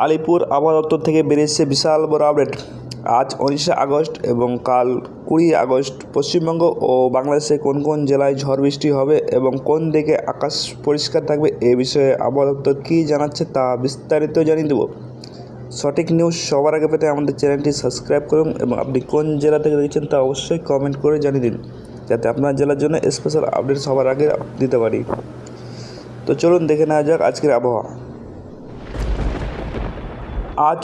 আলিপুর আবহাওয়া দপ্তর থেকে বেরিয়েছে বিশাল বড় আপডেট। আজ উনিশে আগস্ট এবং কাল কুড়ি আগস্ট পশ্চিমবঙ্গ ও বাংলাদেশে কোন কোন জেলায় ঝড় বৃষ্টি হবে এবং কোন দিকে আকাশ পরিষ্কার থাকবে এ বিষয়ে আবহাওয়া দপ্তর কী জানাচ্ছে তা বিস্তারিত জানিয়ে দেবো। সঠিক নিউজ সবার আগে পেতে আমাদের চ্যানেলটি সাবস্ক্রাইব করুন এবং আপনি কোন জেলা থেকে দেখছেন তা অবশ্যই কমেন্ট করে জানিয়ে দিন, যাতে আপনার জেলার জন্য স্পেশাল আপডেট সবার আগে দিতে পারি। তো চলুন দেখে নেওয়া যাক আজকের আবহাওয়া। আজ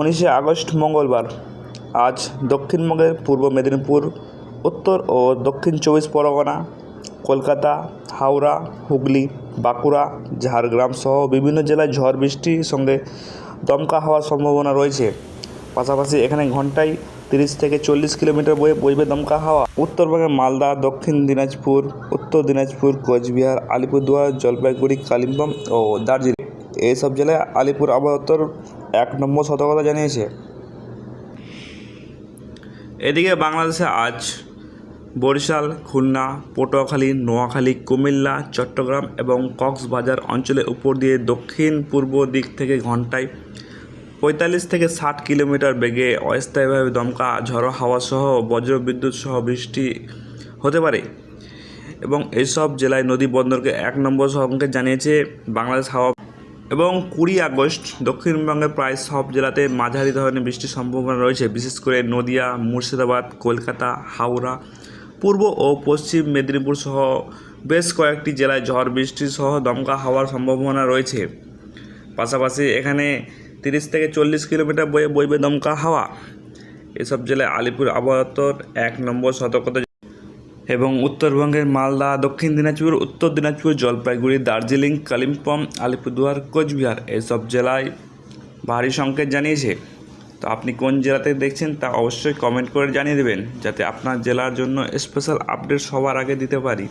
উনিশে আগস্ট মঙ্গলবার। আজ দক্ষিণবঙ্গের পূর্ব মেদিনীপুর, উত্তর ও দক্ষিণ চব্বিশ পরগনা, কলকাতা, হাওড়া, হুগলি, বাঁকুড়া, ঝাড়গ্রাম সহ বিভিন্ন জেলায় ঝড় বৃষ্টির সঙ্গে দমকা হওয়ার সম্ভাবনা রয়েছে। পাশাপাশি এখানে ঘন্টায় তিরিশ থেকে চল্লিশ কিলোমিটার বয়ে বইবে দমকা হাওয়া। উত্তরবঙ্গের মালদা, দক্ষিণ দিনাজপুর, উত্তর দিনাজপুর, কোচবিহার, আলিপুরদুয়ার, জলপাইগুড়ি, কালিম্পং ও দার্জিলিং। এইসব জেলায় আলিপুর আবহাওয়া এক নম্বর সতর্কতা জানিয়েছে। এদিকে বাংলাদেশে আজ বরিশাল, খুলনা, পটুয়াখালী, নোয়াখালী, কুমিল্লা, চট্টগ্রাম এবং কক্সবাজার অঞ্চলের উপর দিয়ে দক্ষিণ পূর্ব দিক থেকে ঘন্টায় পঁয়তাল্লিশ থেকে ষাট কিলোমিটার বেগে অস্থায়ীভাবে দমকা, ঝড়ো হাওয়া সহ বজ্রবিদ্যুৎ সহ বৃষ্টি হতে পারে এবং এইসব জেলায় নদী বন্দরকে এক নম্বর সংকেত জানিয়েছে বাংলাদেশ হাওয়া এবং কুড়ি আগস্ট দক্ষিণবঙ্গের প্রায় সব জেলাতে মাঝারি ধরনের বৃষ্টির সম্ভাবনা রয়েছে, বিশেষ করে নদিয়া, মুর্শিদাবাদ, কলকাতা, হাওড়া। পূর্ব ও পশ্চিম মেদিনীপুর সহ বেশ কয়েকটি জেলায় ঝড় বৃষ্টি সহ দমকা হওয়ার সম্ভাবনা রয়েছে। পাশাপাশি এখানে তিরিশ থেকে চল্লিশ কিলোমিটার বয়ে বইবে দমকা হাওয়া। এসব জেলায় আলিপুর আবহাওয়া এক নম্বর সতর্কতা এবং উত্তরবঙ্গের মালদা, দক্ষিণ দিনাজপুর, উত্তর দিনাজপুর, জলপাইগুড়ি, দার্জিলিং, কালিম্পং, আলিপুরদুয়ার, কোচবিহার এসব জেলায় ভারী সংকেত জানিয়েছে। তো আপনি কোন জেলাতে দেখছেন তা অবশ্যই কমেন্ট করে জানিয়ে দেবেন, যাতে আপনার জেলার জন্য স্পেশাল আপডেট সবার আগে দিতে পারি।